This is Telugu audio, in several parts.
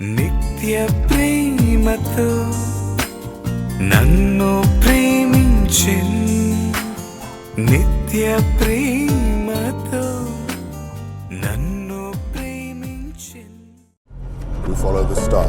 నిత్య ప్రేమతో నన్ను ప్రేమించిన్ నిత్య ప్రేమతో నన్ను ప్రేమించిన్ We follow the star.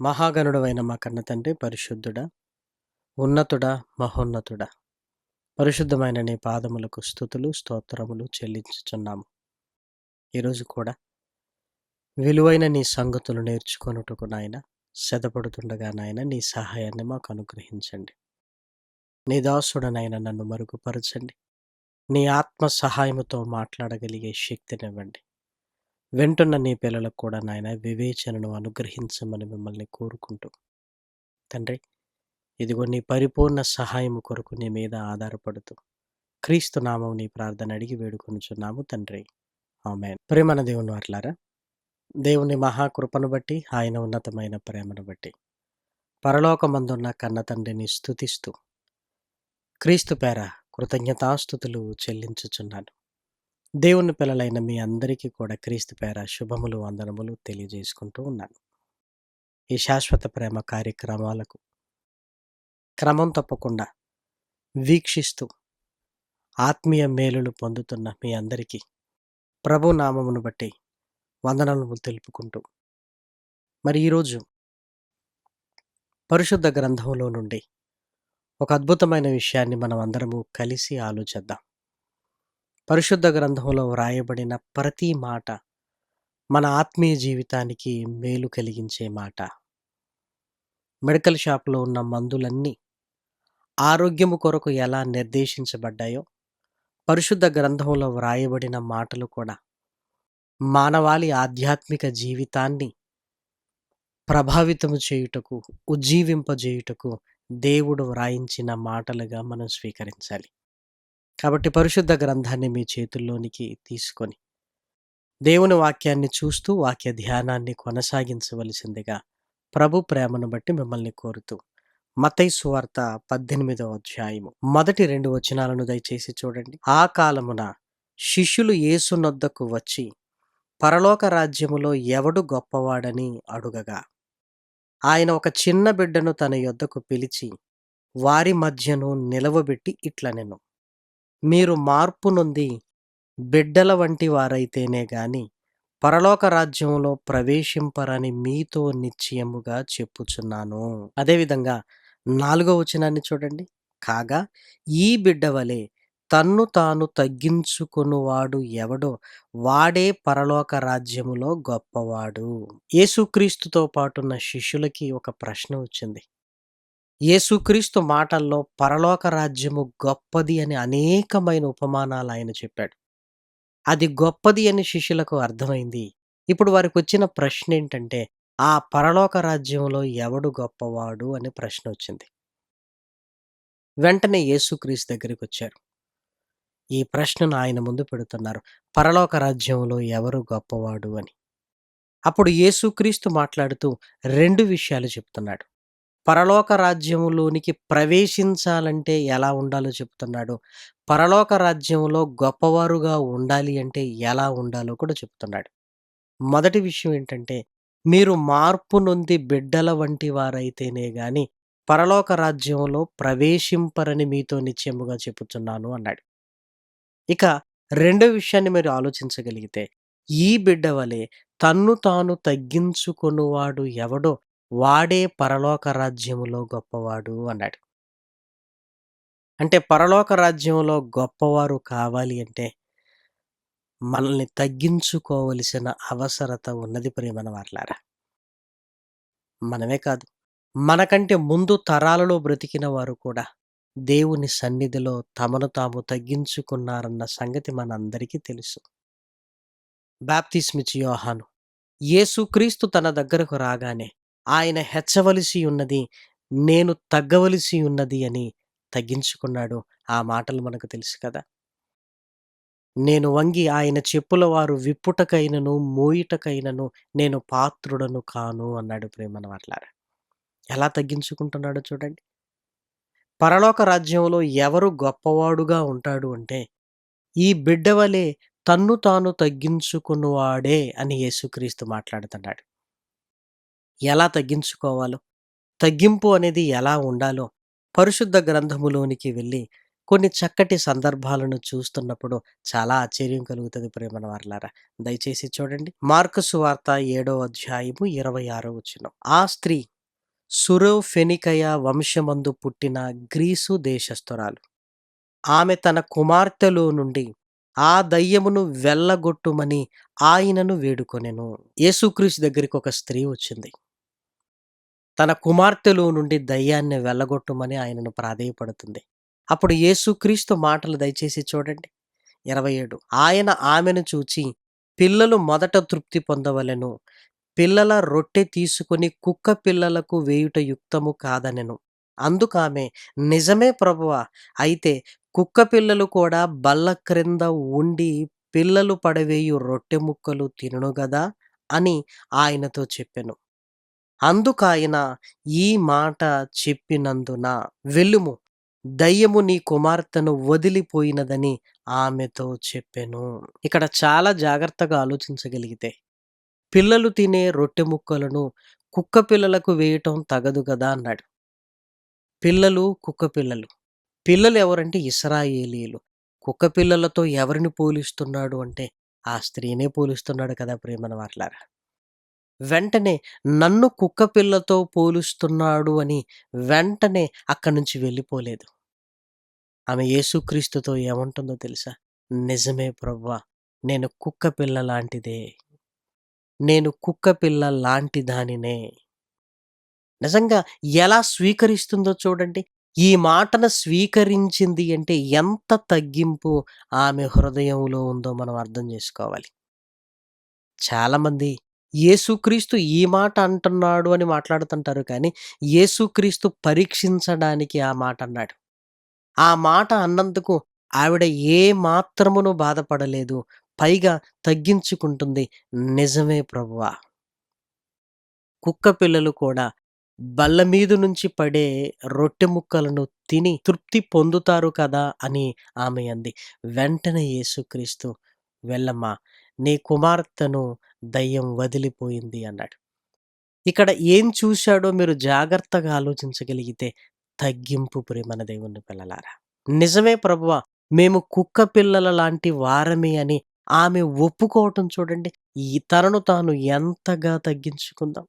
మహాగణుడవైన మా కన్న తండ్రి పరిశుద్ధుడా ఉన్నతుడా మహోన్నతుడా. పరిశుద్ధమైన నీ పాదములకు స్థుతులు స్తోత్రములు చెల్లించుచున్నాము. ఈరోజు కూడా విలువైన నీ సంగతులు నేర్చుకొనుటకు నాయన సెదపడుతుండగా నాయన నీ సహాయాన్ని మాకు అనుగ్రహించండి. నీ దాసుడనైనా నన్ను మరుగుపరచండి. నీ ఆత్మ సహాయముతో మాట్లాడగలిగే శక్తినివ్వండి. వింటున్న నీ పిల్లలకు కూడా నాయన వివేచనను అనుగ్రహించమని మిమ్మల్ని కోరుకుంటూ. తండ్రి ఇదిగో నీ పరిపూర్ణ సహాయము కొరకు నీ మీద ఆధారపడుతూ క్రీస్తు నామం నీ ప్రార్థన అడిగి వేడుకొనుచున్నాము తండ్రి. ఆమె ప్రేమన దేవుని అట్లారా దేవుని మహాకృపను బట్టి ఆయన ఉన్నతమైన ప్రేమను బట్టి పరలోకమందున్న కన్న తండ్రిని స్థుతిస్తూ క్రీస్తు పేర కృతజ్ఞతాస్థుతులు చెల్లించుచున్నాను. దేవుని పిల్లలైన మీ అందరికీ కూడా క్రీస్తు పేర శుభములు వందనములు తెలియజేసుకుంటూ ఉన్నాను. ఈ శాశ్వత ప్రేమ కార్యక్రమాలకు క్రమం తప్పకుండా వీక్షిస్తూ ఆత్మీయ మేలులు పొందుతున్న మీ అందరికీ ప్రభు నామమును బట్టి వందనములు తెలుపుకుంటూ మరి ఈరోజు పరిశుద్ధ గ్రంథంలో నుండి ఒక అద్భుతమైన విషయాన్ని మనం అందరము కలిసి ఆలోచిద్దాం. పరిశుద్ధ గ్రంథంలో వ్రాయబడిన ప్రతి మాట మన ఆత్మీయ జీవితానికి మేలు కలిగించే మాట. మెడికల్ షాప్లో ఉన్న మందులన్నీ ఆరోగ్యము కొరకు ఎలా నిర్దేశించబడ్డాయో పరిశుద్ధ గ్రంథంలో వ్రాయబడిన మాటలు కూడా మానవాళి ఆధ్యాత్మిక జీవితాన్ని ప్రభావితము చేయుటకు ఉజ్జీవింపజేయుటకు దేవుడు వ్రాయించిన మాటలుగా మనం స్వీకరించాలి. కాబట్టి పరిశుద్ధ గ్రంథాన్ని మీ చేతుల్లోనికి తీసుకొని దేవుని వాక్యాన్ని చూస్తూ వాక్య ధ్యానాన్ని కొనసాగించవలసిందిగా ప్రభు ప్రేమను బట్టి మిమ్మల్ని కోరుతూ మతై సువార్త పద్దెనిమిదవ అధ్యాయము. మొదటి రెండు వచనాలను దయచేసి చూడండి. ఆ కాలమున శిష్యులు యేసునొద్దకు వచ్చి పరలోక రాజ్యములో ఎవడు గొప్పవాడని అడుగగా ఆయన ఒక చిన్న బిడ్డను తన యొద్దకు పిలిచి వారి మధ్యను నిలవబెట్టి ఇట్లనెను. మీరు మార్పు నొంది బిడ్డల వంటి వారైతేనే గాని పరలోక రాజ్యంలో ప్రవేశింపరని మీతో నిశ్చయముగా చెప్పుచున్నాను. అదేవిధంగా నాలుగో వచనాన్ని చూడండి. కాగా ఈ బిడ్డ వలె తన్ను తాను తగ్గించుకునివాడు ఎవడో వాడే పరలోక రాజ్యములో గొప్పవాడు. యేసుక్రీస్తుతో పాటున్న శిష్యులకి ఒక ప్రశ్న వచ్చింది. యేసుక్రీస్తు మాటల్లో పరలోక రాజ్యము గొప్పది అని అనేకమైన ఉపమానాలు ఆయన చెప్పాడు. అది గొప్పది అని శిష్యులకు అర్థమైంది. ఇప్పుడు వారికి వచ్చిన ప్రశ్న ఏంటంటే ఆ పరలోక రాజ్యంలో ఎవడు గొప్పవాడు అనే ప్రశ్న వచ్చింది. వెంటనే యేసుక్రీస్తు దగ్గరికి వచ్చారు ఈ ప్రశ్నను ఆయన ముందు పెడుతున్నారు. పరలోక రాజ్యంలో ఎవరు గొప్పవాడు అని. అప్పుడు యేసుక్రీస్తు మాట్లాడుతూ రెండు విషయాలు చెప్తున్నాడు. పరలోక రాజ్యములోనికి ప్రవేశించాలంటే ఎలా ఉండాలో చెప్తున్నాడు. పరలోక రాజ్యంలో గొప్పవారుగా ఉండాలి అంటే ఎలా ఉండాలో కూడా చెప్తున్నాడు. మొదటి విషయం ఏంటంటే, మీరు మార్పు నొంది బిడ్డల వంటి వారైతేనే గాని పరలోక రాజ్యంలో ప్రవేశింపరని మీతో నిశ్చయముగా చెబుతున్నాను అన్నాడు. ఇక రెండో విషయాన్ని మీరు ఆలోచించగలిగితే, ఈ బిడ్డ వలె తన్ను తాను తగ్గించుకొనువాడు ఎవడో వాడే పరలోక రాజ్యములో గొప్పవాడు అన్నాడు. అంటే పరలోక రాజ్యంలో గొప్పవారు కావాలి అంటే మనల్ని తగ్గించుకోవలసిన అవసరత ఉన్నది ప్రేమన వాట్లారా మనమే కాదు, మనకంటే ముందు తరాలలో బ్రతికిన వారు కూడా దేవుని సన్నిధిలో తమను తాము తగ్గించుకున్నారన్న సంగతి మనందరికీ తెలుసు. బాప్తిస్మిచ్చి యోహాను యేసుక్రీస్తు తన దగ్గరకు రాగానే ఆయన హెచ్చవలసి ఉన్నది, నేను తగ్గవలసి ఉన్నది అని తగ్గించుకున్నాడు. ఆ మాటలు మనకు తెలుసు కదా! నేను వంగి ఆయన చెప్పుల వారు విప్పుటకైనను, మోయిటకైనను నేను పాత్రుడను కాను అన్నాడు ప్రేమను వారలారా. ఎలా తగ్గించుకుంటున్నాడో చూడండి. పరలోక రాజ్యంలో ఎవరు గొప్పవాడుగా ఉంటాడు అంటే, ఈ బిడ్డ వలె తన్ను తాను తగ్గించుకున్నవాడే అని యేసుక్రీస్తు మాట్లాడుతున్నాడు. ఎలా తగ్గించుకోవాలో, తగ్గింపు అనేది ఎలా ఉండాలో పరిశుద్ధ గ్రంథములోనికి వెళ్ళి కొన్ని చక్కటి సందర్భాలను చూస్తున్నప్పుడు చాలా ఆశ్చర్యం కలుగుతుంది ప్రియమైన వారలారా. దయచేసి చూడండి. మార్కు సువార్త ఏడో అధ్యాయము ఇరవై ఆరో వచ్చిన ఆ స్త్రీ సురోఫెనికయ వంశమందు పుట్టిన గ్రీసు దేశస్థురాలు. ఆమె తన కుమార్తెలో నుండి ఆ దయ్యమును వెళ్ళగొట్టుమని ఆయనను వేడుకొనెను. యేసుక్రీస్తు దగ్గరికి ఒక స్త్రీ వచ్చింది. తన కుమార్తెలో నుండి దయ్యాన్ని వెళ్ళగొట్టమని ఆయనను ప్రాధేయపడుతుంది. అప్పుడు యేసుక్రీస్తు మాటలు దయచేసి చూడండి. 27 ఆయన ఆమెను చూచి, పిల్లలు మొదట తృప్తి పొందవలెను. పిల్లల రొట్టె తీసుకొని కుక్క పిల్లలకు వేయుట యుక్తము కాదనెను. అందుకామె నిజమే ప్రభువ అయితే కుక్క పిల్లలు కూడా బల్ల క్రింద ఉండి పిల్లలు పడవేయు రొట్టె ముక్కలు తినను గదా! అని ఆయనతో చెప్పెను. అందుకాయన ఈ మాట చెప్పినందున వెళ్ళుము దయ్యము నీ కుమార్తెను వదిలిపోయినదని ఆమెతో చెప్పెను. ఇక్కడ చాలా జాగ్రత్తగా ఆలోచించగలిగితే, పిల్లలు తినే రొట్టె ముక్కలను కుక్క పిల్లలకు వేయటం తగదు కదా అన్నాడు. పిల్లలు, కుక్క పిల్లలు. పిల్లలు ఎవరంటే ఇస్రాయేలీలు కుక్క పిల్లలతో ఎవరిని పోలుస్తున్నాడు అంటే, ఆ స్త్రీనే పోలిస్తున్నాడు కదా ప్రేమన వారలారా. వెంటనే నన్ను కుక్కపిల్లతో పోలుస్తున్నాడు అని వెంటనే అక్కడి నుంచి వెళ్ళిపోలేదు. ఆమె యేసుక్రీస్తుతో ఏమంటుందో తెలుసా? నిజమే ప్రవ్వా నేను కుక్కపిల్ల లాంటిదే. నేను కుక్కపిల్ల లాంటి దానినే. నిజంగా ఎలా స్వీకరిస్తుందో చూడండి. ఈ మాటను స్వీకరించింది అంటే ఎంత తగ్గింపు ఆమె హృదయంలో ఉందో మనం అర్థం చేసుకోవాలి. చాలామంది యేసుక్రీస్తు ఈ మాట అంటున్నాడు అని మాట్లాడుతుంటారు కానీ, యేసుక్రీస్తు పరీక్షించడానికి ఆ మాట అన్నాడు. ఆ మాట అన్నందుకు ఆవిడ ఏ మాత్రమును బాధపడలేదు. పైగా తగ్గించుకుంటుంది. నిజమే ప్రభువా! కుక్క పిల్లలు కూడా బల్ల మీద నుంచి పడే రొట్టె ముక్కలను తిని తృప్తి పొందుతారు కదా! అని ఆమె అంది. వెంటనే యేసుక్రీస్తు వెళ్ళమ్మా! నీ కుమార్తెను దయ్యం వదిలిపోయింది అన్నాడు. ఇక్కడ ఏం చూశాడో మీరు జాగ్రత్తగా ఆలోచించగలిగితే తగ్గింపు ప్రేమన దేవుని పిల్లలారా. నిజమే ప్రభువ మేము కుక్క పిల్లల లాంటి వారమే అని ఆమె ఒప్పుకోవటం చూడండి. ఈ తనను తాను ఎంతగా తగ్గించుకుందాం.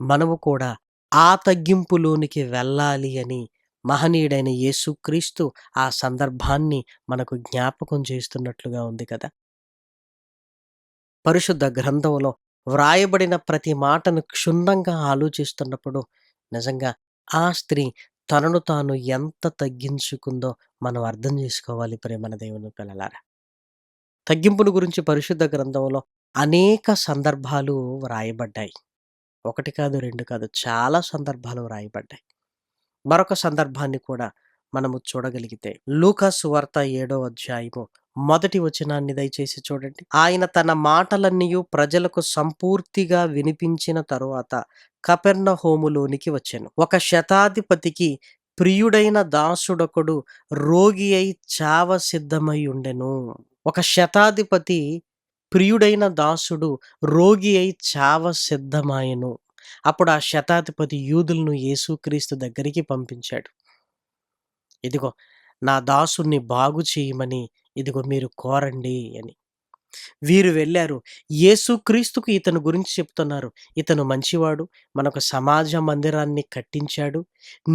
మనము కూడా ఆ తగ్గింపులోనికి వెళ్ళాలి అని మహనీయుడైన యేసుక్రీస్తు ఆ సందర్భాన్ని మనకు జ్ఞాపకం చేస్తున్నట్లుగా ఉంది కదా! పరిశుద్ధ గ్రంథంలో వ్రాయబడిన ప్రతి మాటను క్షుణ్ణంగా ఆలోచిస్తున్నప్పుడు నిజంగా ఆ స్త్రీ తనను తాను ఎంత తగ్గించుకుందో మనం అర్థం చేసుకోవాలి ప్రేమన దేవుని పిల్లలారా. తగ్గింపును గురించి పరిశుద్ధ గ్రంథంలో అనేక సందర్భాలు వ్రాయబడ్డాయి. ఒకటి కాదు, రెండు కాదు చాలా సందర్భాలు వ్రాయబడ్డాయి. మరొక సందర్భాన్ని కూడా మనము చూడగలిగితే లూకాసు వార్త ఏడో అధ్యాయము మొదటి వచనాన్ని దయచేసి చూడండి. ఆయన తన మాటలన్నీ ప్రజలకు సంపూర్తిగా వినిపించిన తరువాత కపెర్ణ హోములోనికి వచ్చాను. ఒక శతాధిపతికి ప్రియుడైన దాసుడొకడు రోగి అయి చావ సిద్ధమై ఉండెను. ఒక శతాధిపతి ప్రియుడైన దాసుడు రోగి అయి చావ సిద్ధమాయెను. అప్పుడు ఆ శతాధిపతి యూదులను యేసుక్రీస్తు దగ్గరికి పంపించాడు. ఇదిగో నా దాసుని బాగు చేయమని ఇదిగో మీరు కోరండి అని. వీరు వెళ్ళారు. యేసుక్రీస్తుకు ఇతను గురించి చెప్తున్నారు. ఇతను మంచివాడు మనకు సమాజ మందిరాన్ని కట్టించాడు.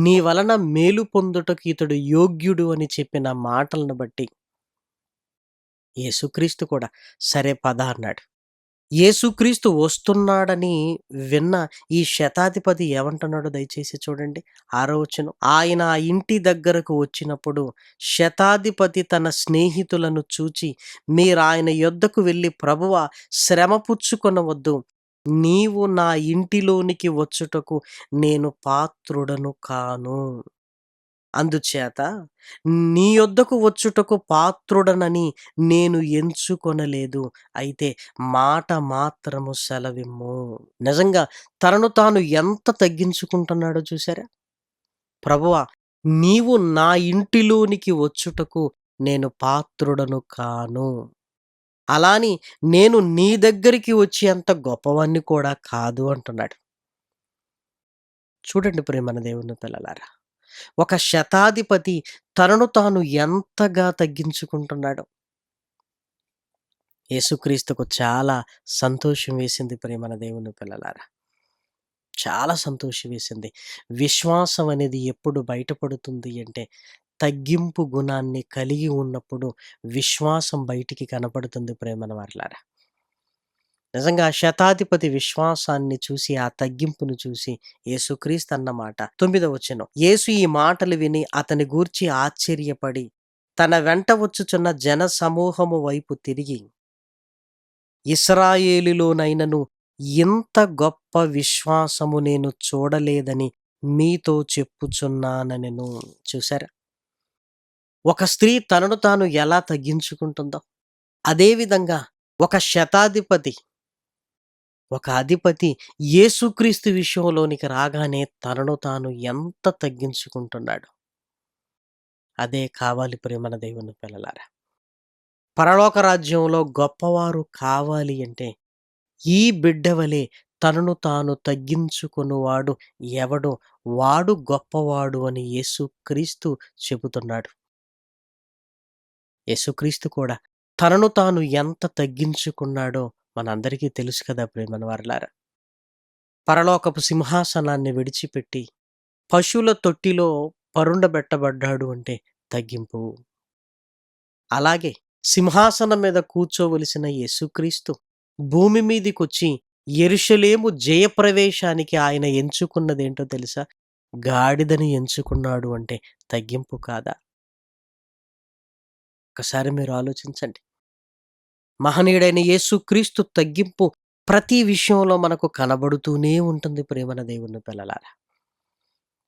నీ వలన మేలు పొందుటకు ఇతడు యోగ్యుడు అని చెప్పిన మాటలను బట్టి యేసుక్రీస్తు కూడా సరే పద అన్నాడు. యేసుక్రీస్తు వస్తున్నాడని విన్న ఈ శతాధిపతి ఏమంటున్నాడో దయచేసి చూడండి. ఆరో వచ్చిన ఆయన ఆ ఇంటి దగ్గరకు వచ్చినప్పుడు శతాధిపతి తన స్నేహితులను చూచి మీరు ఆయన యొద్దకు వెళ్ళి ప్రభువ శ్రమ పుచ్చుకొనవద్దు. నీవు నా ఇంటిలోనికి వచ్చుటకు నేను పాత్రుడను కాను. అందుచేత నీ యొద్దకు వచ్చుటకు పాత్రుడనని నేను ఎంచుకొనలేదు. అయితే మాట మాత్రము సెలవిమ్ము. నిజంగా తనను తాను ఎంత తగ్గించుకుంటున్నాడో చూసారా ప్రభువా నీవు నా ఇంటిలోనికి వచ్చుటకు నేను పాత్రుడను కాను. అలాని నేను నీ దగ్గరికి వచ్చి అంత గొప్పవాణ్ణి కూడా కాదు అంటున్నాడు. చూడండి ప్రేమన దేవుని పిల్లలారా ఒక శతాధిపతి తనను తాను ఎంతగా తగ్గించుకుంటున్నాడు. యేసుక్రీస్తుకు చాలా సంతోషం వేసింది ప్రేమన దేవుని పిల్లలారా. చాలా సంతోషం వేసింది. విశ్వాసం అనేది ఎప్పుడు బయటపడుతుంది అంటే తగ్గింపు గుణాన్ని కలిగి ఉన్నప్పుడు విశ్వాసం బయటికి కనపడుతుంది ప్రేమన వారిలారా. నిజంగా శతాధిపతి విశ్వాసాన్ని చూసి ఆ తగ్గింపును చూసి యేసుక్రీస్తు అన్నమాట. తొమ్మిదవ వచ్చెను యేసు ఈ మాటలు విని అతని గూర్చి ఆశ్చర్యపడి తన వెంట వచ్చుచున్న జన సమూహము వైపు తిరిగి ఇస్రాయేలులోనైనను ఇంత గొప్ప విశ్వాసము నేను చూడలేదని మీతో చెప్పుచున్నానను చూసారా ఒక స్త్రీ తనను తాను ఎలా తగ్గించుకుంటుందో. అదేవిధంగా ఒక శతాధిపతి ఒక అధిపతి యేసుక్రీస్తు విషయంలోనికి రాగానే తనను తాను ఎంత తగ్గించుకుంటున్నాడు. అదే కావాలి ప్రేమన దేవుని పిల్లలారా. పరలోక రాజ్యంలో గొప్పవారు కావాలి అంటే ఈ బిడ్డవలే తనను తాను తగ్గించుకున్నవాడు ఎవడు వాడు గొప్పవాడు అని యేసుక్రీస్తు చెబుతున్నాడు. యేసుక్రీస్తు కూడా తనను తాను ఎంత తగ్గించుకున్నాడో మనందరికీ తెలుసు కదా ప్రేమన వారలారా? పరలోకపు సింహాసనాన్ని విడిచిపెట్టి పశువుల తొట్టిలో పరుండబెట్టబడ్డాడు అంటే తగ్గింపు. అలాగే సింహాసనం మీద కూర్చోవలసిన యేసుక్రీస్తు భూమి మీదికొచ్చి ఎరుషలేము జయప్రవేశానికి ఆయన ఎంచుకున్నదేంటో తెలుసా? గాడిదని ఎంచుకున్నాడు అంటే తగ్గింపు కాదా? ఒకసారి మీరు ఆలోచించండి. మహనీయుడైన యేసుక్రీస్తు తగ్గింపు ప్రతి విషయంలో మనకు కనబడుతూనే ఉంటుంది ప్రేమన దేవుని పిల్లలారా.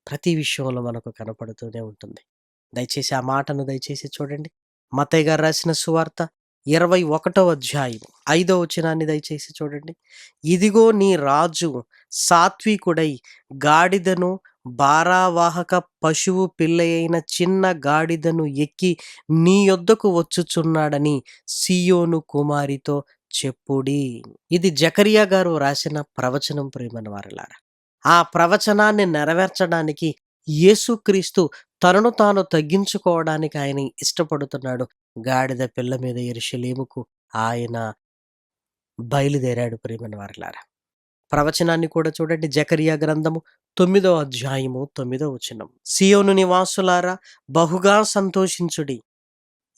ప్రతి విషయంలో మనకు కనపడుతూనే ఉంటుంది. దయచేసి ఆ మాటను దయచేసి చూడండి. మతయ్య గారు రాసిన సువార్త ఇరవై ఒకటో అధ్యాయం ఐదో వచనాన్ని దయచేసి చూడండి. ఇదిగో నీ రాజు సాత్వికుడై గాడిదను భారావాహక పశువు పిల్లయైన చిన్న గాడిదను ఎక్కి నీ యొద్దకు వచ్చుచున్నాడని సియోను కుమారితో చెప్పుడి. ఇది జకరియా గారు రాసిన ప్రవచనం ప్రేమని వారలారా. ఆ ప్రవచనాన్ని నెరవేర్చడానికి యేసుక్రీస్తు తనను తాను తగ్గించుకోవడానికి ఆయన ఇష్టపడుతున్నాడు. గాడిద పిల్ల మీద ఎరుషలేముకు ఆయన బయలుదేరాడు ప్రేమని వారలారా. ప్రవచనాన్ని కూడా చూడండి జకరియా గ్రంథము తొమ్మిదో అధ్యాయము తొమ్మిదవ వచనం. సియోను నివాసులారా బహుగా సంతోషించుడి.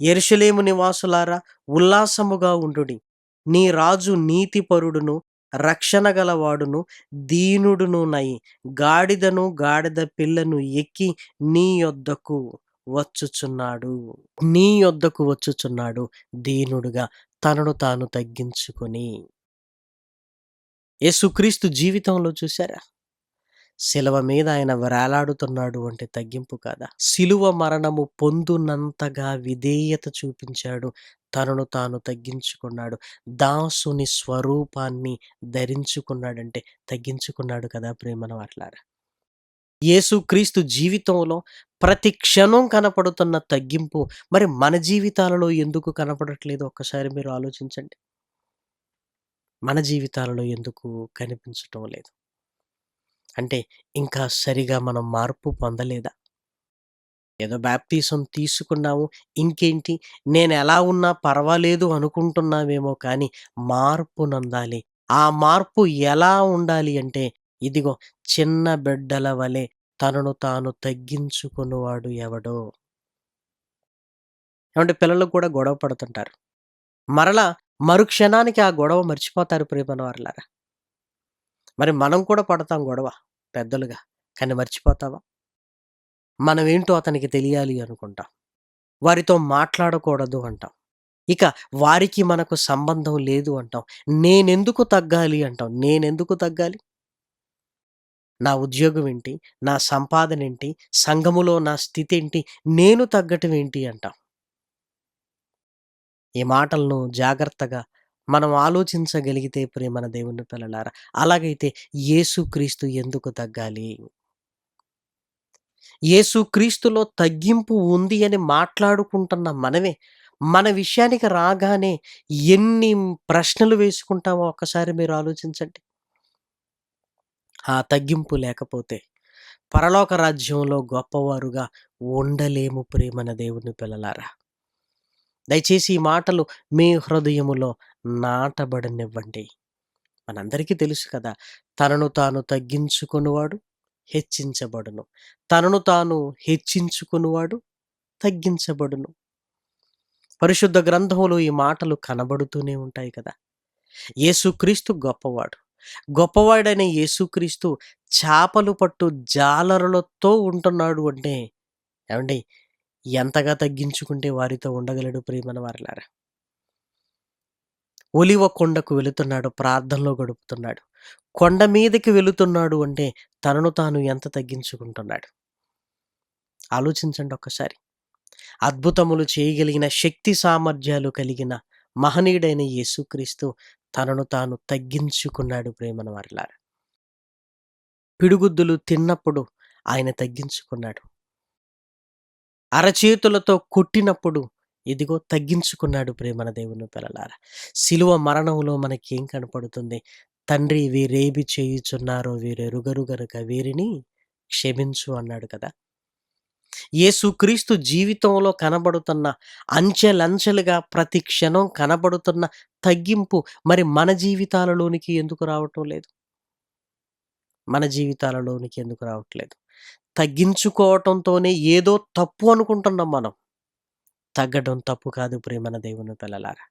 ఎరుషలేము నివాసులారా ఉల్లాసముగా ఉండుడి. నీ రాజు నీతిపరుడును రక్షణ గలవాడును దీనుడును నై గాడిదను గాడిద పిల్లను ఎక్కి నీ యొద్దకు వచ్చుచున్నాడు. నీ యొద్దకు వచ్చుచున్నాడు దీనుడుగా తనను తాను తగ్గించుకొని. యేసుక్రీస్తు జీవితంలో చూసారా శిలువ మీద ఆయన వ్రేలాడుతున్నాడు అంటే తగ్గింపు కాదా? శిలువ మరణము పొందునంతగా విధేయత చూపించాడు. తనను తాను తగ్గించుకున్నాడు. దాసుని స్వరూపాన్ని ధరించుకున్నాడంటే తగ్గించుకున్నాడు కదా ప్రేమను అట్లారా యేసుక్రీస్తు జీవితంలో ప్రతి క్షణం కనపడుతున్న తగ్గింపు మరి మన జీవితాలలో ఎందుకు కనపడట్లేదు? ఒక్కసారి మీరు ఆలోచించండి. మన జీవితాలలో ఎందుకు కనిపించటం లేదు? అంటే ఇంకా సరిగా మనం మార్పు పొందలేదా? ఏదో బ్యాప్తీసం తీసుకున్నాము. ఇంకేంటి? నేను ఎలా ఉన్నా పర్వాలేదు అనుకుంటున్నామేమో కానీ మార్పు నందాలి. ఆ మార్పు ఎలా ఉండాలి అంటే ఇదిగో చిన్న బిడ్డల వలె తనను తాను తగ్గించుకున్నవాడు ఎవడో. ఏమంటే పిల్లలు కూడా గొడవ పడుతుంటారు. మరలా మరుక్షణానికి ఆ గొడవ మర్చిపోతారు ప్రేమన వారులారా. మరి మనం కూడా పడతాం గొడవ పెద్దలుగా. కానీ మర్చిపోతావా? మనం ఏంటో అతనికి తెలియాలి అనుకుంటాం. వారితో మాట్లాడకూడదు అంటాం. ఇక వారికి మనకు సంబంధం లేదు అంటాం. నేనెందుకు తగ్గాలి అంటాం? నేనెందుకు తగ్గాలి? నా ఉద్యోగం ఏంటి? నా సంపాదన ఏంటి? సంఘములో నా స్థితి ఏంటి? నేను తగ్గటం ఏంటి అంటాం. ఈ మాటలను జాగ్రత్తగా మనం ఆలోచించగలిగితే ప్రేమన దేవుని పిల్లలారా అలాగైతే యేసుక్రీస్తు ఎందుకు తగ్గాలి? యేసుక్రీస్తులో తగ్గింపు ఉంది అని మాట్లాడుకుంటున్న మనమే మన విషయానికి రాగానే ఎన్ని ప్రశ్నలు వేసుకుంటామో ఒక్కసారి మీరు ఆలోచించండి. ఆ తగ్గింపు లేకపోతే పరలోక రాజ్యంలో గొప్పవారుగా ఉండలేము ప్రేమన దేవుని పిల్లలారా. దయచేసి ఈ మాటలు మీ హృదయములో నాటబడనివ్వండి. మనందరికీ తెలుసు కదా! తనను తాను తగ్గించుకునివాడు హెచ్చించబడును. తనను తాను హెచ్చించుకునివాడు తగ్గించబడును. పరిశుద్ధ గ్రంథంలో ఈ మాటలు కనబడుతూనే ఉంటాయి కదా! యేసుక్రీస్తు గొప్పవాడు. గొప్పవాడైన యేసుక్రీస్తు చేపలు పట్టు జాలరులతో ఉంటున్నాడు అంటే ఏమండి? ఎంతగా తగ్గించుకుంటే వారితో ఉండగలడు ప్రియమన వారిలారా? ఒలివ కొండకు వెళుతున్నాడు ప్రార్థనలో గడుపుతున్నాడు. కొండ మీదకి వెళుతున్నాడు అంటే తనను తాను ఎంత తగ్గించుకుంటున్నాడు? ఆలోచించండి ఒక్కసారి. అద్భుతములు చేయగలిగిన శక్తి సామర్థ్యాలు కలిగిన మహనీయుడైన యేసుక్రీస్తు తనను తాను తగ్గించుకున్నాడు ప్రేమన వారిలారా. పిడుగుద్దులు తిన్నప్పుడు ఆయన తగ్గించుకున్నాడు. అరచేతులతో కొట్టినప్పుడు ఇదిగో తగ్గించుకున్నాడు ప్రేమన దేవుని పిల్లలారా. శిలువ మరణంలో మనకేం కనపడుతుంది? తండ్రి వీరేమి చేయుచున్నారో వీరెరుగరు గనుక వీరిని క్షమించు అన్నాడు కదా. యేసుక్రీస్తు జీవితంలో కనబడుతున్న అంచెలంచెలుగా ప్రతి క్షణం కనబడుతున్న తగ్గింపు మరి మన జీవితాలలోనికి ఎందుకు రావటం లేదు? మన జీవితాలలోనికి ఎందుకు రావట్లేదు? తగ్గించుకోవటంతోనే ఏదో తప్పు అనుకుంటున్నాం మనం. తగ్గడం తప్పు కాదు ప్రేమన దేవుని పిల్లలారా.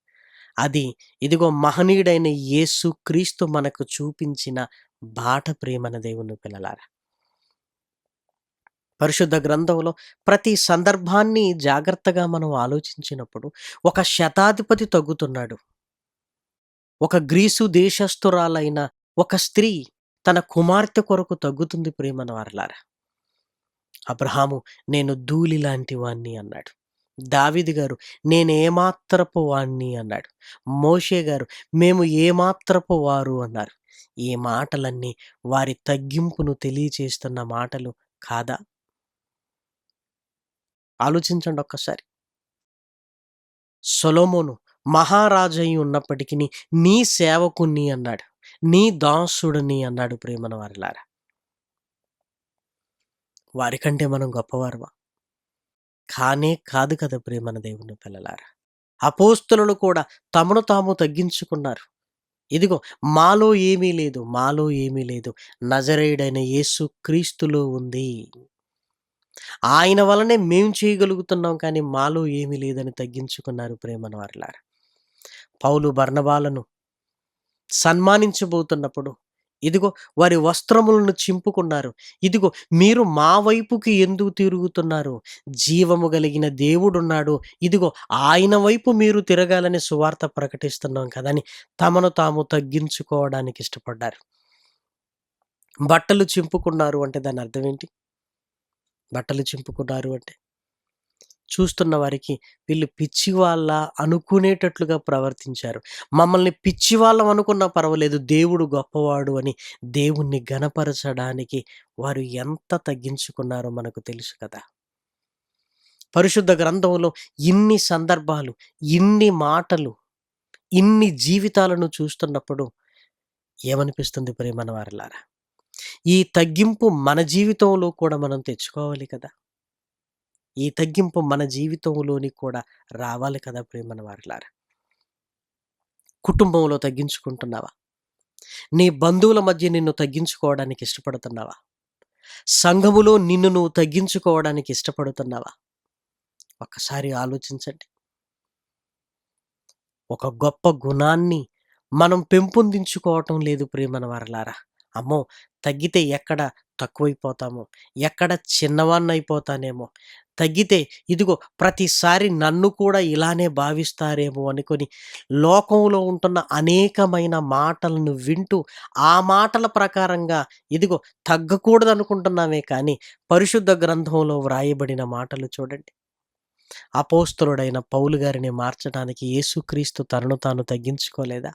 అది ఇదిగో మహనీయుడైన యేసు క్రీస్తు మనకు చూపించిన బాట ప్రేమన దేవుని పిల్లలారా. పరిశుద్ధ గ్రంథంలో ప్రతి సందర్భాన్ని జాగ్రత్తగా మనం ఆలోచించినప్పుడు ఒక శతాధిపతి తగ్గుతున్నాడు. ఒక గ్రీసు దేశస్థురాలైన ఒక స్త్రీ తన కుమార్తె కొరకు తగ్గుతుంది ప్రేమను వారలారా. అబ్రహాము నేను ధూళి లాంటి వాణ్ణి అన్నాడు. దావిది గారు నేను ఏమాత్రపు వాణ్ణి అన్నాడు. మోషే గారు మేము ఏమాత్రపు వారు అన్నారు. ఈ మాటలన్నీ వారి తగ్గింపును తెలియచేస్తున్న మాటలు కాదా? ఆలోచించండి ఒక్కసారి. సొలోమోను మహారాజయ్యి ఉన్నప్పటికీ నీ సేవకుణ్ణి అన్నాడు. నీ దాసుడిని అన్నాడు ప్రేమన వారిలారా. వారికంటే మనం గొప్పవారువా కానే కాదు కదా ప్రేమన దేవుని పిల్లలారా. అపోస్తులను కూడా తమను తాము తగ్గించుకున్నారు. ఇదిగో మాలో ఏమీ లేదు మాలో ఏమీ లేదు. నజరేయుడైన యేసు క్రీస్తులో ఉంది. ఆయన వలనే మేం చేయగలుగుతున్నాం కానీ మాలో ఏమీ లేదని తగ్గించుకున్నారు ప్రేమన వారిలారా. పౌలు బర్ణబాలను సన్మానించబోతున్నప్పుడు ఇదిగో వారి వస్త్రములను చింపుకున్నారు. ఇదిగో మీరు మా వైపుకి ఎందుకు తిరుగుతున్నారు? జీవము కలిగిన దేవుడున్నాడు. ఇదిగో ఆయన వైపు మీరు తిరగాలని సువార్త ప్రకటిస్తున్నాం కదని తమను తాము తగ్గించుకోవడానికి ఇష్టపడ్డారు. బట్టలు చింపుకున్నారు అంటే దాని అర్థం ఏంటి? బట్టలు చింపుకున్నారు అంటే చూస్తున్న వారికి వీళ్ళు పిచ్చి వాళ్ళ అనుకునేటట్లుగా ప్రవర్తించారు. మమ్మల్ని పిచ్చి వాళ్ళం అనుకున్నా పర్వాలేదు దేవుడు గొప్పవాడు అని దేవుణ్ణి గణపరచడానికి వారు ఎంత తగ్గించుకున్నారో మనకు తెలుసు కదా. పరిశుద్ధ గ్రంథంలో ఇన్ని సందర్భాలు ఇన్ని మాటలు ఇన్ని జీవితాలను చూస్తున్నప్పుడు ఏమనిపిస్తుంది ప్రేమన వారిలారా ఈ తగ్గింపు మన జీవితంలో కూడా మనం తెచ్చుకోవాలి కదా. ఈ తగ్గింపు మన జీవితంలోని కూడా రావాలి కదా ప్రేమన వారిలారా? కుటుంబంలో తగ్గించుకుంటున్నావా? నీ బంధువుల మధ్య నిన్ను తగ్గించుకోవడానికి ఇష్టపడుతున్నావా? సంఘములో నిన్ను నువ్వు తగ్గించుకోవడానికి ఇష్టపడుతున్నావా? ఒక్కసారి ఆలోచించండి. ఒక గొప్ప గుణాన్ని మనం పెంపొందించుకోవటం లేదు ప్రేమన వారలారా. అమ్మో! తగ్గితే ఎక్కడ తక్కువైపోతామో? ఎక్కడ చిన్నవాన్ని అయిపోతానేమో తగ్గితే ఇదిగో ప్రతిసారి నన్ను కూడా ఇలానే భావిస్తారేమో అనుకొని లోకంలో ఉంటున్న అనేకమైన మాటలను వింటూ ఆ మాటల ప్రకారంగా ఇదిగో తగ్గకూడదు అనుకుంటున్నామే కానీ పరిశుద్ధ గ్రంథంలో వ్రాయబడిన మాటలు చూడండి. అపోస్తులుడైన పౌలు గారిని మార్చడానికి యేసుక్రీస్తు తనను తాను తగ్గించుకోలేదా?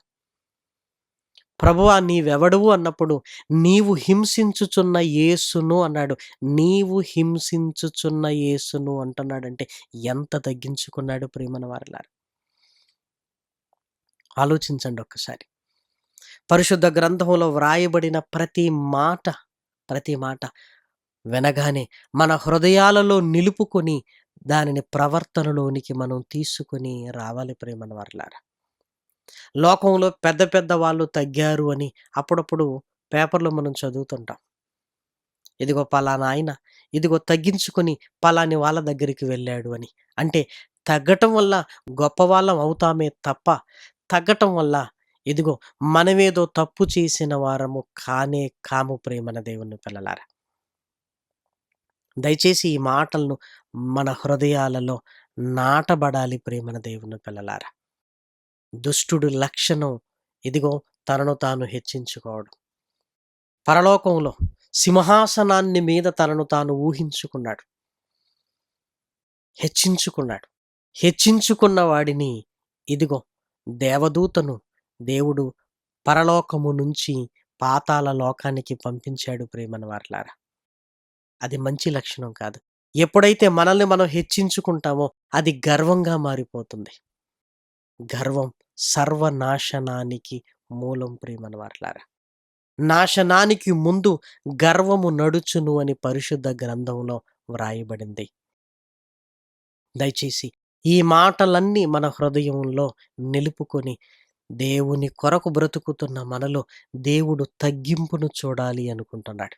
ప్రభువా నీవెవడువు అన్నప్పుడు నీవు హింసించుచున్న యేసును అన్నాడు. నీవు హింసించుచున్న యేసును అంటున్నాడంటే ఎంత తగ్గించుకున్నాడు ప్రేమన వారిలారు? ఆలోచించండి ఒక్కసారి. పరిశుద్ధ గ్రంథంలో వ్రాయబడిన ప్రతి మాట ప్రతి మాట వినగానే మన హృదయాలలో నిలుపుకొని దానిని ప్రవర్తనలోనికి మనం తీసుకొని రావాలి ప్రేమన వారిలారా? లోకంలో పెద్ద పెద్ద వాళ్ళు తగ్గారు అని అప్పుడప్పుడు పేపర్లో మనం చదువుతుంటాం. ఇదిగో పలానా ఆయన ఇదిగో తగ్గించుకొని పలాని వాళ్ళ దగ్గరికి వెళ్ళాడు అని. అంటే తగ్గటం వల్ల గొప్పవాళ్ళం అవుతామే తప్ప తగ్గటం వల్ల ఇదిగో మనమేదో తప్పు చేసిన వారము కానే కాము ప్రేమన దేవుని పిల్లలారా. దయచేసి ఈ మాటలను మన హృదయాలలో నాటబడాలి ప్రేమన దేవుని పిల్లలారా. దుష్టుడు లక్షణం ఇదిగో తనను తాను హెచ్చించుకోవడం పరలోకంలో సింహాసనాన్ని మీద తనను తాను ఊహించుకున్నాడు. హెచ్చించుకున్నాడు. హెచ్చించుకున్న వాడిని ఇదిగో దేవదూతను దేవుడు పరలోకము నుంచి పాతాల లోకానికి పంపించాడు ప్రేమని వారిలారా అది మంచి లక్షణం కాదు. ఎప్పుడైతే మనల్ని మనం హెచ్చించుకుంటామో అది గర్వంగా మారిపోతుంది. గర్వం సర్వనాశనానికి మూలం ప్రేమన వార్లారా నాశనానికి ముందు గర్వము నడుచును అని పరిశుద్ధ గ్రంథంలో వ్రాయబడింది. దయచేసి ఈ మాటలన్నీ మన హృదయంలో నిలుపుకొని దేవుని కొరకు బ్రతుకుతున్న మనలో దేవుడు తగ్గింపును చూడాలి అనుకుంటున్నాడు.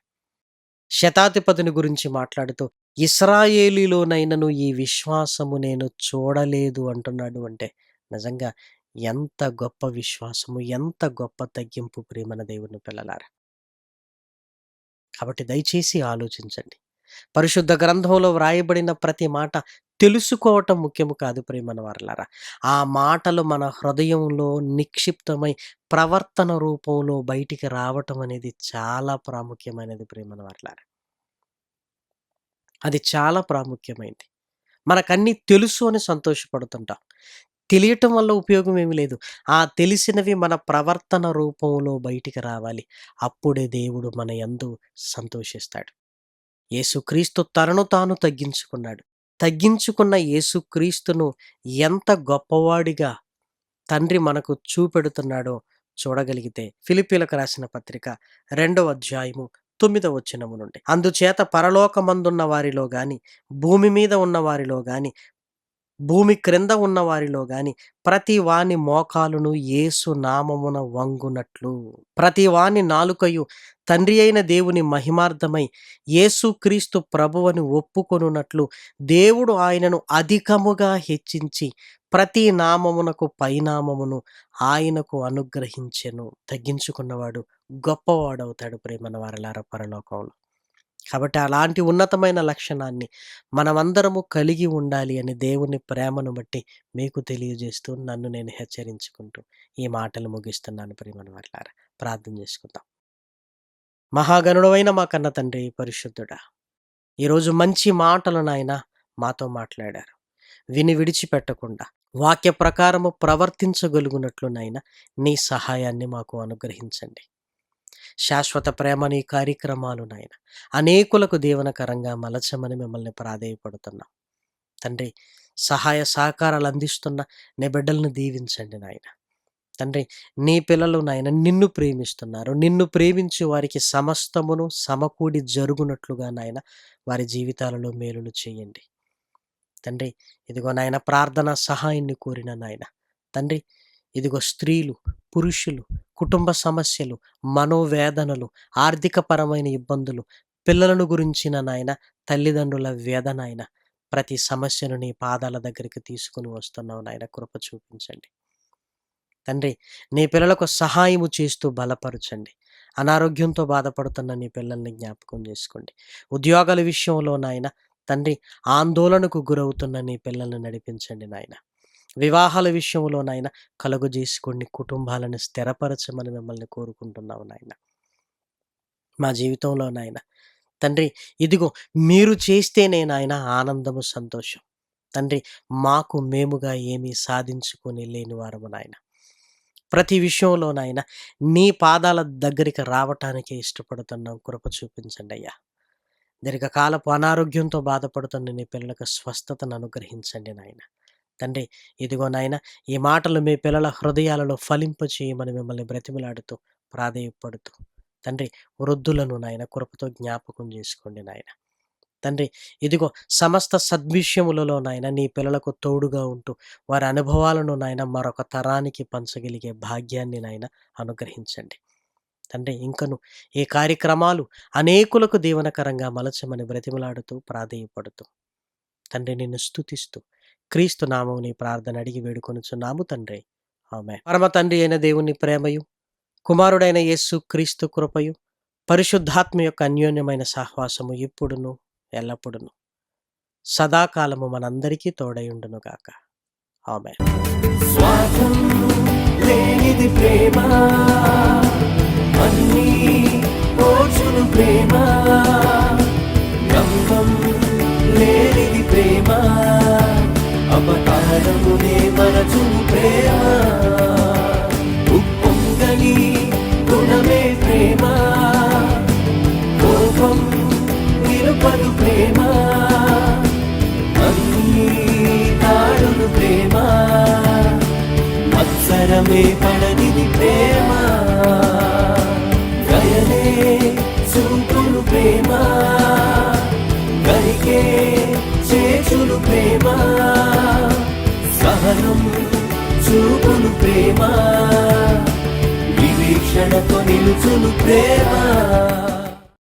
శతాధిపతిని గురించి మాట్లాడుతూ ఇస్రాయేలీలోనైనను ఈ విశ్వాసము నేను చూడలేదు అంటున్నాడు అంటే నిజంగా ఎంత గొప్ప విశ్వాసము ఎంత గొప్ప తగ్గింపు ప్రేమన దేవుని పిల్లలారా. కాబట్టి దయచేసి ఆలోచించండి. పరిశుద్ధ గ్రంథంలో వ్రాయబడిన ప్రతి మాట తెలుసుకోవటం ముఖ్యము కాదు ప్రేమన వారలారా. ఆ మాటలు మన హృదయంలో నిక్షిప్తమై ప్రవర్తన రూపంలో బయటికి రావటం అనేది చాలా ప్రాముఖ్యమైనది ప్రేమన వారలారా. అది చాలా ప్రాముఖ్యమైనది మనకన్నీ తెలుసు అని సంతోషపడుతుంటాం. తెలియటం వల్ల ఉపయోగం ఏమి లేదు. ఆ తెలిసినవి మన ప్రవర్తన రూపంలో బయటికి రావాలి. అప్పుడే దేవుడు మన యందు సంతోషిస్తాడు. యేసుక్రీస్తు తనను తాను తగ్గించుకున్నాడు. తగ్గించుకున్న యేసుక్రీస్తును ఎంత గొప్పవాడిగా తండ్రి మనకు చూపెడుతున్నాడో చూడగలిగితే ఫిలిపీలకు రాసిన పత్రిక రెండవ అధ్యాయము తొమ్మిదవ వచ్చినము నుండి. అందుచేత పరలోకమందున్న వారిలో గాని భూమి మీద ఉన్న వారిలో గాని భూమి క్రింద ఉన్న వారిలో గాని ప్రతి వాని మోకాలును యేసు నామమున వంగునట్లు. ప్రతి వాని నాలుకయు తండ్రి అయిన దేవుని మహిమార్థమై యేసుక్రీస్తు ప్రభువని ఒప్పుకొనున్నట్లు దేవుడు ఆయనను అధికముగా హెచ్చించి ప్రతి నామమునకు పైనామమును ఆయనకు అనుగ్రహించెను. తగ్గించుకున్నవాడు గొప్పవాడవుతాడు ప్రేమన వారలార పరలోకంలో. కాబట్టి అలాంటి ఉన్నతమైన లక్షణాన్ని మనమందరము కలిగి ఉండాలి అని దేవుని ప్రేమను బట్టి మీకు తెలియజేస్తూ నన్ను నేను హెచ్చరించుకుంటూ ఈ మాటలు ముగిస్తున్నాను. ప్రేమను వాళ్ళారా ప్రార్థన చేసుకుందాం. మహాగనుడవైన మా కన్న తండ్రి పరిశుద్ధుడా ఈరోజు మంచి మాటలు నాయన మాతో మాట్లాడారు. విని విడిచిపెట్టకుండా వాక్య ప్రకారము ప్రవర్తించగలుగునట్లునైనా నీ సహాయాన్ని మాకు అనుగ్రహించండి. శాశ్వత ప్రేమ నీ కార్యక్రమాలు నాయన. అనేకులకు దీవనకరంగా మలచమని మిమ్మల్ని ప్రాధేయపడుతున్నాం. తండ్రి సహాయ సహకారాలు అందిస్తున్న నీ బిడ్డలను దీవించండి నాయన. తండ్రి నీ పిల్లలు నాయన నిన్ను ప్రేమిస్తున్నారు. నిన్ను ప్రేమించి వారికి సమస్తమును సమకూడి జరుగునట్లుగా నాయన వారి జీవితాలలో మేలులు చేయండి. తండ్రి ఇదిగో నాయన ప్రార్థన సహాయాన్ని కోరిన నాయన. తండ్రి ఇదిగో స్త్రీలు పురుషులు కుటుంబ సమస్యలు మనోవేదనలు ఆర్థికపరమైన ఇబ్బందులు పిల్లలను గురించిన నాయన తల్లిదండ్రుల వేదన ఆయన ప్రతి సమస్యను నీ పాదాల దగ్గరికి తీసుకుని వస్తున్నావు నాయన కృప చూపించండి. తండ్రి నీ పిల్లలకు సహాయము చేస్తూ బలపరచండి. అనారోగ్యంతో బాధపడుతున్న నీ పిల్లల్ని జ్ఞాపకం చేసుకోండి. ఉద్యోగాల విషయంలో నాయన తండ్రి ఆందోళనకు గురవుతున్న నీ పిల్లల్ని నడిపించండి నాయన. వివాహాల విషయంలో నాయన కలుగు కుటుంబాలను స్థిరపరచమని మిమ్మల్ని కోరుకుంటున్నాము నాయన. మా జీవితంలో నాయన తండ్రి ఇదిగో మీరు చేస్తేనే నాయన ఆనందము సంతోషం. తండ్రి మాకు మేముగా ఏమీ సాధించుకొని లేని వారము నాయన. ప్రతి విషయంలో నాయన నీ పాదాల దగ్గరికి రావటానికే ఇష్టపడుతున్నాం కృప చూపించండి అయ్యా. దీర్ఘకాలపు అనారోగ్యంతో బాధపడుతున్న నీ పిల్లలకు స్వస్థతను అనుగ్రహించండి నాయన. తండ్రి. ఇదిగో నాయన ఈ మాటలు మీ పిల్లల హృదయాలలో ఫలింప చేయమని మిమ్మల్ని బ్రతిమలాడుతూ ప్రాధేయపడుతూ. తండ్రి వృద్ధులను నాయన కృపతో జ్ఞాపకం చేసుకోండి నాయన. తండ్రి ఇదిగో సమస్త సద్విషయములలో నాయన నీ పిల్లలకు తోడుగా ఉంటూ వారి అనుభవాలను నాయన మరొక తరానికి పంచగలిగే భాగ్యాన్ని నాయన అనుగ్రహించండి. తండ్రి ఇంకను ఈ కార్యక్రమాలు అనేకులకు దీవనకరంగా మలచమని బ్రతిమలాడుతూ ప్రాధేయపడుతూ. తండ్రి నిన్ను స్తుతిస్తూ క్రీస్తు నామముని ప్రార్థన అడిగి వేడుకొనుచున్నాము తండ్రి. ఆమె పరమ తండ్రి అయిన దేవుని ప్రేమయు కుమారుడైన యేసు క్రీస్తు కృపయు పరిశుద్ధాత్మ యొక్క అన్యోన్యమైన సహవాసము ఇప్పుడును ఎల్లప్పుడును. సదాకాలము మనందరికీ తోడయుండును గాక. ఆమె లేనిది ప్రేమ అన్నీ ప్రేమ. లేనిది ప్రేమ. అపకారమునే మనచు ప్రేమ. ఉప్పొంగని గుణమే ప్రేమ. కోపం నిరుపదు ప్రేమ. అన్నీ తాడును ప్రేమ. మత్సరమే పడనిది ప్రేమ. గయనే చూపును ప్రేమ. గరికే చేచులు ప్రేమ. సహనం చూపును ప్రేమ నిరీక్షణతో నిలుచును ప్రేమ.